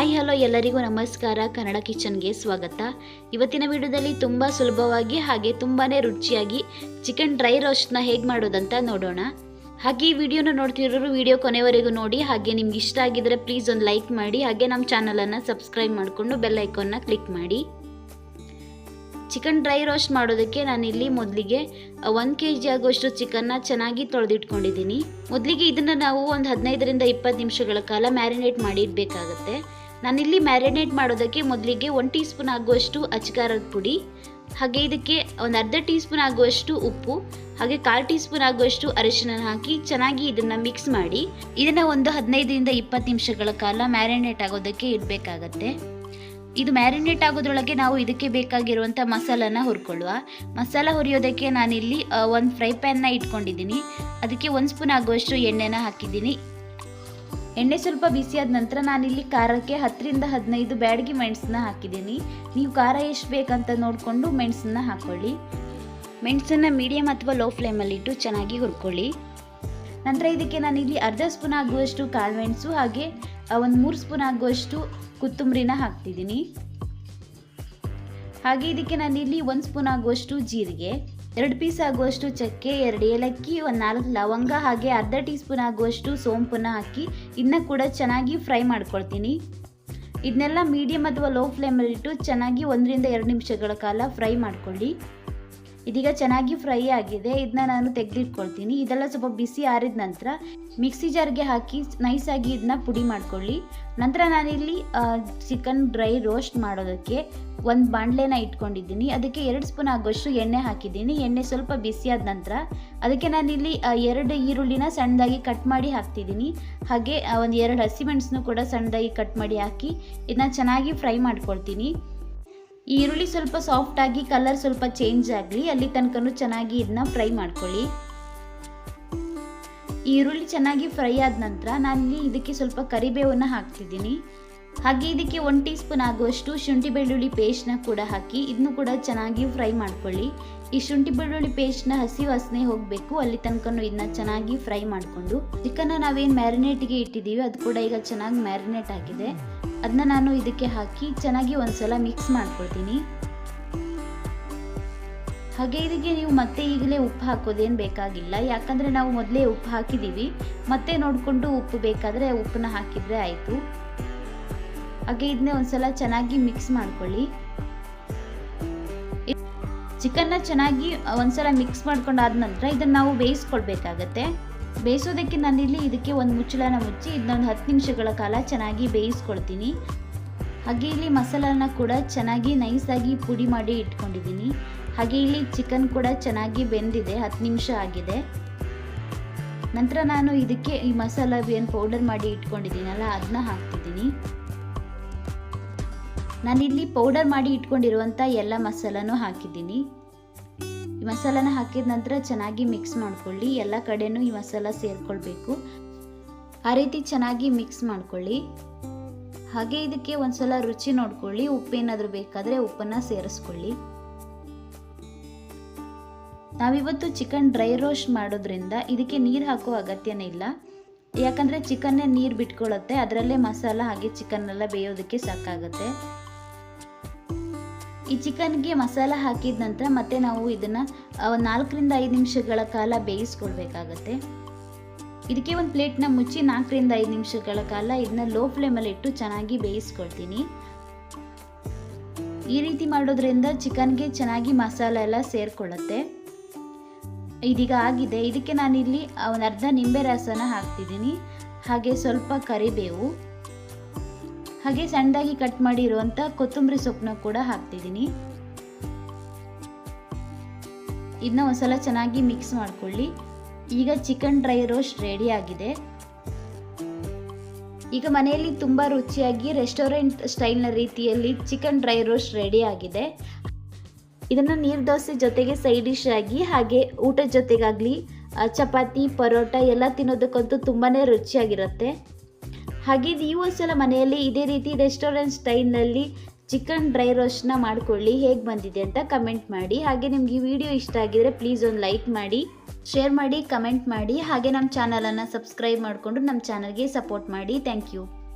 Hi hello ಎಲ್ಲರಿಗೂ ನಮಸ್ಕಾರ. ಕನ್ನಡ ಕಿಚನ್ಗೆ ಸ್ವಾಗತ. ಇವತ್ತಿನ ವಿಡಿಯೋದಲ್ಲಿ ತುಂಬ ಸುಲಭವಾಗಿ ಹಾಗೆ ತುಂಬಾ ರುಚಿಯಾಗಿ ಚಿಕನ್ ಡ್ರೈ ರೋಸ್ಟ್ನ ಹೇಗೆ ಮಾಡೋದಂತ ನೋಡೋಣ. ಹಾಗೆ ಈ ವಿಡಿಯೋನ ನೋಡ್ತಿರೋರು ವಿಡಿಯೋ ಕೊನೆವರೆಗೂ ನೋಡಿ. ಹಾಗೆ ನಿಮ್ಗೆ ಇಷ್ಟ ಆಗಿದ್ರೆ ಪ್ಲೀಸ್ ಒಂದು ಲೈಕ್ ಮಾಡಿ. ಹಾಗೆ ನಮ್ಮ ಚಾನಲನ್ನು ಸಬ್ಸ್ಕ್ರೈಬ್ ಮಾಡಿಕೊಂಡು ಬೆಲ್ ಐಕಾನ್ನ ಕ್ಲಿಕ್ ಮಾಡಿ. ಚಿಕನ್ ಡ್ರೈ ರೋಸ್ಟ್ ಮಾಡೋದಕ್ಕೆ ನಾನಿಲ್ಲಿ ಮೊದಲಿಗೆ ಒಂದು ಕೆ ಜಿ ಆಗುವಷ್ಟು ಚಿಕನ್ನ ಚೆನ್ನಾಗಿ ತೊಳೆದಿಟ್ಕೊಂಡಿದ್ದೀನಿ. ಮೊದಲಿಗೆ ಇದನ್ನು ನಾವು ಒಂದು ಹದಿನೈದರಿಂದ ಇಪ್ಪತ್ತು ನಿಮಿಷಗಳ ಕಾಲ ಮ್ಯಾರಿನೇಟ್ ಮಾಡಿ ಇಡಬೇಕಾಗತ್ತೆ ನಾನಿಲ್ಲಿ ಮ್ಯಾರಿನೇಟ್ ಮಾಡೋದಕ್ಕೆ ಮೊದಲಿಗೆ ಒಂದು ಟೀ ಸ್ಪೂನ್ ಆಗುವಷ್ಟು ಅಚ್ಕಾರದ ಪುಡಿ, ಹಾಗೆ ಇದಕ್ಕೆ ಒಂದು ಅರ್ಧ ಟೀ ಸ್ಪೂನ್ ಆಗುವಷ್ಟು ಉಪ್ಪು, ಹಾಗೆ ಕಾಲು ಟೀ ಸ್ಪೂನ್ ಆಗುವಷ್ಟು ಅರಿಶಿನ ಹಾಕಿ ಚೆನ್ನಾಗಿ ಇದನ್ನು ಮಿಕ್ಸ್ ಮಾಡಿ. ಇದನ್ನು ಒಂದು ಹದಿನೈದರಿಂದ ಇಪ್ಪತ್ತು ನಿಮಿಷಗಳ ಕಾಲ ಮ್ಯಾರಿನೇಟ್ ಆಗೋದಕ್ಕೆ ಇಡಬೇಕಾಗತ್ತೆ. ಇದು ಮ್ಯಾರಿನೇಟ್ ಆಗೋದ್ರೊಳಗೆ ನಾವು ಇದಕ್ಕೆ ಬೇಕಾಗಿರುವಂಥ ಮಸಾಲನ ಹುರ್ಕೊಳ್ಳುವ. ಮಸಾಲ ಹುರಿಯೋದಕ್ಕೆ ನಾನಿಲ್ಲಿ ಒಂದು ಫ್ರೈ ಪ್ಯಾನ್ನ ಇಟ್ಕೊಂಡಿದ್ದೀನಿ. ಅದಕ್ಕೆ ಒಂದು ಸ್ಪೂನ್ ಆಗುವಷ್ಟು ಎಣ್ಣೆನ ಹಾಕಿದ್ದೀನಿ. ಎಣ್ಣೆ ಸ್ವಲ್ಪ ಬಿಸಿಯಾದ ನಂತರ ನಾನಿಲ್ಲಿ ಖಾರಕ್ಕೆ ಹತ್ತರಿಂದ ಹದಿನೈದು ಬ್ಯಾಡಗಿ ಮೆಣಸನ್ನ ಹಾಕಿದ್ದೀನಿ. ನೀವು ಖಾರ ಎಷ್ಟು ಬೇಕಂತ ನೋಡಿಕೊಂಡು ಮೆಣಸನ್ನ ಹಾಕ್ಕೊಳ್ಳಿ ಮೆಣಸನ್ನು ಮೀಡಿಯಮ್ ಅಥವಾ ಲೋ ಫ್ಲೇಮಲ್ಲಿಟ್ಟು ಚೆನ್ನಾಗಿ ಹುರ್ಕೊಳ್ಳಿ. ನಂತರ ಇದಕ್ಕೆ ನಾನಿಲ್ಲಿ ಅರ್ಧ ಸ್ಪೂನ್ ಆಗುವಷ್ಟು ಕಾಳುಮೆಣಸು ಹಾಗೆ ಒಂದು ಮೂರು ಸ್ಪೂನ್ ಆಗುವಷ್ಟು ಕೊತ್ತಂಬರಿನ ಹಾಕ್ತಿದ್ದೀನಿ. ಹಾಗೆ ಇದಕ್ಕೆ ನಾನಿಲ್ಲಿ ಒಂದು ಸ್ಪೂನ್ ಆಗುವಷ್ಟು ಜೀರಿಗೆ. ಎರಡು ಪೀಸ್ ಆಗುವಷ್ಟು ಚಕ್ಕೆ, ಎರಡು ಏಲಕ್ಕಿ, ಒಂದು ನಾಲ್ಕು ಲವಂಗ ಹಾಗೆ ಅರ್ಧ ಟೀ ಸ್ಪೂನ್ ಆಗುವಷ್ಟು ಸೋಂಪನ್ನ ಹಾಕಿ ಇದನ್ನ ಕೂಡ ಚೆನ್ನಾಗಿ ಫ್ರೈ ಮಾಡ್ಕೊಳ್ತೀನಿ. ಇದನ್ನೆಲ್ಲ ಮೀಡಿಯಮ್ ಅಥವಾ ಲೋ ಫ್ಲೇಮಲ್ಲಿಟ್ಟು ಚೆನ್ನಾಗಿ ಒಂದರಿಂದ ಎರಡು ನಿಮಿಷಗಳ ಕಾಲ ಫ್ರೈ ಮಾಡ್ಕೊಳ್ಳಿ. ಇದೀಗ ಚೆನ್ನಾಗಿ ಫ್ರೈ ಆಗಿದೆ. ಇದನ್ನ ನಾನು ತೆಗೆದಿಟ್ಕೊಳ್ತೀನಿ. ಇದೆಲ್ಲ ಸ್ವಲ್ಪ ಬಿಸಿ ಆರಿದ ನಂತರ ಮಿಕ್ಸಿ ಜಾರ್ಗೆ ಹಾಕಿ ನೈಸಾಗಿ ಇದನ್ನ ಪುಡಿ ಮಾಡ್ಕೊಳ್ಳಿ. ನಂತರ ನಾನಿಲ್ಲಿ ಚಿಕನ್ ಡ್ರೈ ರೋಸ್ಟ್ ಮಾಡೋದಕ್ಕೆ ಒಂದು ಬಾಣಲೆನ ಇಟ್ಕೊಂಡಿದ್ದೀನಿ. ಅದಕ್ಕೆ ಎರಡು ಸ್ಪೂನ್ ಆಗೋಷ್ಟು ಎಣ್ಣೆ ಹಾಕಿದ್ದೀನಿ. ಎಣ್ಣೆ ಸ್ವಲ್ಪ ಬಿಸಿಯಾದ ನಂತರ ಅದಕ್ಕೆ ನಾನಿಲ್ಲಿ ಎರಡು ಈರುಳ್ಳಿನ ಸಣ್ಣದಾಗಿ ಕಟ್ ಮಾಡಿ ಹಾಕ್ತಿದ್ದೀನಿ. ಹಾಗೆ ಒಂದು ಎರಡು ಹಸಿಮೆಣಸನ್ನು ಕೂಡ ಸಣ್ಣದಾಗಿ ಕಟ್ ಮಾಡಿ ಹಾಕಿ ಇದನ್ನ ಚೆನ್ನಾಗಿ ಫ್ರೈ ಮಾಡ್ಕೊಳ್ತೀನಿ. ಈರುಳ್ಳಿ ಸ್ವಲ್ಪ ಸಾಫ್ಟ್ ಆಗಿ ಕಲರ್ ಸ್ವಲ್ಪ ಚೇಂಜ್ ಆಗಲಿ, ಅಲ್ಲಿ ತನಕನೂ ಚೆನ್ನಾಗಿ ಇದನ್ನ ಫ್ರೈ ಮಾಡ್ಕೊಳ್ಳಿ. ಈರುಳ್ಳಿ ಚೆನ್ನಾಗಿ ಫ್ರೈ ಆದ ನಂತರ ನಾನಿಲ್ಲಿ ಇದಕ್ಕೆ ಸ್ವಲ್ಪ ಕರಿಬೇವನ್ನು ಹಾಕ್ತಿದ್ದೀನಿ. ಹಾಗೆ ಇದಕ್ಕೆ ಒನ್ ಟೀ ಸ್ಪೂನ್ ಆಗುವಷ್ಟು ಶುಂಠಿ ಬೆಳ್ಳುಳ್ಳಿ ಪೇಸ್ಟ್ನ ಕೂಡ ಹಾಕಿ ಇದನ್ನು ಕೂಡ ಚೆನ್ನಾಗಿ ಫ್ರೈ ಮಾಡ್ಕೊಳ್ಳಿ. ಈ ಶುಂಠಿ ಬೆಳ್ಳುಳ್ಳಿ ಪೇಸ್ಟ್ನ ಹಸಿ ವಾಸನೆ ಹೋಗಬೇಕು, ಅಲ್ಲಿ ತನಕನೂ ಇದನ್ನ ಚೆನ್ನಾಗಿ ಫ್ರೈ ಮಾಡಿಕೊಂಡು. ಚಿಕನ್ನ ನಾವೇನು ಮ್ಯಾರಿನೇಟ್ಗೆ ಇಟ್ಟಿದ್ದೀವಿ, ಅದು ಕೂಡ ಈಗ ಚೆನ್ನಾಗಿ ಮ್ಯಾರಿನೇಟ್ ಆಗಿದೆ. ಅದನ್ನ ನಾನು ಇದಕ್ಕೆ ಹಾಕಿ ಚೆನ್ನಾಗಿ ಒಂದ್ಸಲ ಮಿಕ್ಸ್ ಮಾಡ್ಕೊಳ್ತೀನಿ. ಹಾಗೆ ಇದಕ್ಕೆ ನೀವು ಮತ್ತೆ ಈಗಲೇ ಉಪ್ಪು ಹಾಕೋದೇನು ಬೇಕಾಗಿಲ್ಲ. ಯಾಕಂದರೆ ನಾವು ಮೊದಲೇ ಉಪ್ಪು ಹಾಕಿದ್ದೀವಿ. ಮತ್ತೆ ನೋಡಿಕೊಂಡು ಉಪ್ಪು ಬೇಕಾದರೆ ಉಪ್ಪನ್ನ ಹಾಕಿದರೆ ಆಯಿತು. ಹಾಗೆ ಇದನ್ನೇ ಒಂದ್ಸಲ ಚೆನ್ನಾಗಿ ಮಿಕ್ಸ್ ಮಾಡ್ಕೊಳ್ಳಿ. ಚಿಕನ್ನ ಚೆನ್ನಾಗಿ ಒಂದ್ಸಲ ಮಿಕ್ಸ್ ಮಾಡ್ಕೊಂಡಾದ ನಂತರ ಇದನ್ನು ನಾವು ಬೇಯಿಸ್ಕೊಳ್ಬೇಕಾಗತ್ತೆ. ಬೇಯಿಸೋದಕ್ಕೆ ನಾನಿಲ್ಲಿ ಇದಕ್ಕೆ ಒಂದು ಮುಚ್ಚಳನ ಮುಚ್ಚಿ ಇದನ್ನೊಂದು ಹತ್ತು ನಿಮಿಷಗಳ ಕಾಲ ಚೆನ್ನಾಗಿ ಬೇಯಿಸ್ಕೊಳ್ತೀನಿ. ಹಾಗೆ ಇಲ್ಲಿ ಮಸಾಲಾನ ಕೂಡ ಚೆನ್ನಾಗಿ ನೈಸಾಗಿ ಪುಡಿ ಮಾಡಿ ಇಟ್ಕೊಂಡಿದ್ದೀನಿ. ಹಾಗೆ ಇಲ್ಲಿ ಚಿಕನ್ ಕೂಡ ಚೆನ್ನಾಗಿ ಬೆಂದಿದೆ, ಹತ್ತು ನಿಮಿಷ ಆಗಿದೆ. ನಂತರ ನಾನು ಇದಕ್ಕೆ ಈ ಮಸಾಲ ಏನು ಪೌಡರ್ ಮಾಡಿ ಇಟ್ಕೊಂಡಿದ್ದೀನಲ್ಲ ಅದನ್ನ ಹಾಕ್ತಿದ್ದೀನಿ. ನಾನಿಲ್ಲಿ ಪೌಡರ್ ಮಾಡಿ ಇಟ್ಕೊಂಡಿರುವಂಥ ಎಲ್ಲ ಮಸಾಲನೂ ಹಾಕಿದ್ದೀನಿ. ಈ ಮಸಾಲನ ಹಾಕಿದ ನಂತರ ಚೆನ್ನಾಗಿ ಮಿಕ್ಸ್ ಮಾಡ್ಕೊಳ್ಳಿ. ಎಲ್ಲ ಕಡೆನೂ ಈ ಮಸಾಲ ಸೇರಿಕೊಳ್ಬೇಕು. ಆ ರೀತಿ ಚೆನ್ನಾಗಿ ಮಿಕ್ಸ್ ಮಾಡ್ಕೊಳ್ಳಿ. ಹಾಗೆ ಇದಕ್ಕೆ ಒಂದ್ಸಲ ರುಚಿ ನೋಡ್ಕೊಳ್ಳಿ. ಉಪ್ಪೇನಾದರೂ ಬೇಕಾದರೆ ಉಪ್ಪನ್ನು ಸೇರಿಸ್ಕೊಳ್ಳಿ. ನಾವಿವತ್ತು ಚಿಕನ್ ಡ್ರೈ ರೋಸ್ಟ್ ಮಾಡೋದ್ರಿಂದ ಇದಕ್ಕೆ ನೀರು ಹಾಕೋ ಅಗತ್ಯನೇ ಇಲ್ಲ. ಯಾಕಂದರೆ ಚಿಕನ್ನೇ ನೀರು ಬಿಟ್ಕೊಳ್ಳುತ್ತೆ ಅದರಲ್ಲೇ ಮಸಾಲ ಹಾಗೆ ಚಿಕನ್ನೆಲ್ಲ ಬೇಯೋದಕ್ಕೆ ಸಾಕಾಗುತ್ತೆ. ಈ ಚಿಕನ್ಗೆ ಮಸಾಲ ಹಾಕಿದ ನಂತರ ಮತ್ತೆ ನಾವು ಇದನ್ನು ನಾಲ್ಕರಿಂದ ಐದು ನಿಮಿಷಗಳ ಕಾಲ ಬೇಯಿಸ್ಕೊಳ್ಬೇಕಾಗತ್ತೆ ಇದಕ್ಕೆ ಒಂದು ಪ್ಲೇಟ್ನ ಮುಚ್ಚಿ ನಾಲ್ಕರಿಂದ ಐದು ನಿಮಿಷಗಳ ಕಾಲ ಇದನ್ನ ಲೋ ಫ್ಲೇಮಲ್ಲಿ ಇಟ್ಟು ಚೆನ್ನಾಗಿ ಬೇಯಿಸ್ಕೊಳ್ತೀನಿ. ಈ ರೀತಿ ಮಾಡೋದ್ರಿಂದ ಚಿಕನ್ಗೆ ಚೆನ್ನಾಗಿ ಮಸಾಲ ಎಲ್ಲ ಸೇರಿಕೊಳ್ಳುತ್ತೆ. ಇದೀಗ ಆಗಿದೆ. ಇದಕ್ಕೆ ನಾನಿಲ್ಲಿ ಒಂದು ಅರ್ಧ ನಿಂಬೆ ರಸನ ಹಾಕ್ತಿದ್ದೀನಿ. ಹಾಗೆ ಸ್ವಲ್ಪ ಕರಿಬೇವು. ಹಾಗೆ ಸಣ್ಣದಾಗಿ ಕಟ್ ಮಾಡಿರುವಂಥ ಕೊತ್ತಂಬರಿ ಸೊಪ್ಪನ್ನ ಕೂಡ ಹಾಕ್ತಿದ್ದೀನಿ. ಇದನ್ನ ಒಂದ್ಸಲ ಚೆನ್ನಾಗಿ ಮಿಕ್ಸ್ ಮಾಡ್ಕೊಳ್ಳಿ. ಈಗ ಚಿಕನ್ ಡ್ರೈ ರೋಸ್ಟ್ ರೆಡಿ ಆಗಿದೆ. ಈಗ ಮನೆಯಲ್ಲಿ ತುಂಬ ರುಚಿಯಾಗಿ ರೆಸ್ಟೋರೆಂಟ್ ಸ್ಟೈಲ್ನ ರೀತಿಯಲ್ಲಿ ಚಿಕನ್ ಡ್ರೈ ರೋಸ್ಟ್ ರೆಡಿ ಆಗಿದೆ. ಇದನ್ನು ನೀರು ದೋಸೆ ಜೊತೆಗೆ ಸೈಡ್ ಡಿಶ್ ಆಗಿ ಹಾಗೆ ಊಟದ ಜೊತೆಗಾಗಲಿ ಚಪಾತಿ, ಪರೋಟ ಎಲ್ಲ ತಿನ್ನೋದಕ್ಕಂತೂ ತುಂಬಾ ರುಚಿಯಾಗಿರುತ್ತೆ. ಹಾಗೆ ನೀವು ಒಂದ್ಸಲ ಮನೆಯಲ್ಲಿ ಇದೇ ರೀತಿ ರೆಸ್ಟೋರೆಂಟ್ ಸ್ಟೈಲ್ನಲ್ಲಿ ಚಿಕನ್ ಡ್ರೈ ರೋಸ್ಟ್ನ ಮಾಡಿಕೊಳ್ಳಿ. ಹೇಗೆ ಬಂದಿದೆ ಅಂತ ಕಮೆಂಟ್ ಮಾಡಿ. ಹಾಗೆ ನಿಮ್ಗೆ ಈ ವಿಡಿಯೋ ಇಷ್ಟ ಆಗಿದರೆ ಪ್ಲೀಸ್ ಒಂದು ಲೈಕ್ ಮಾಡಿ ಶೇರ್ ಮಾಡಿ ಕಮೆಂಟ್ ಮಾಡಿ. ಹಾಗೆ ನಮ್ಮ ಚಾನಲನ್ನು ಸಬ್ಸ್ಕ್ರೈಬ್ ಮಾಡಿಕೊಂಡು ನಮ್ಮ ಚಾನಲ್ಗೆ ಸಪೋರ್ಟ್ ಮಾಡಿ. Thank you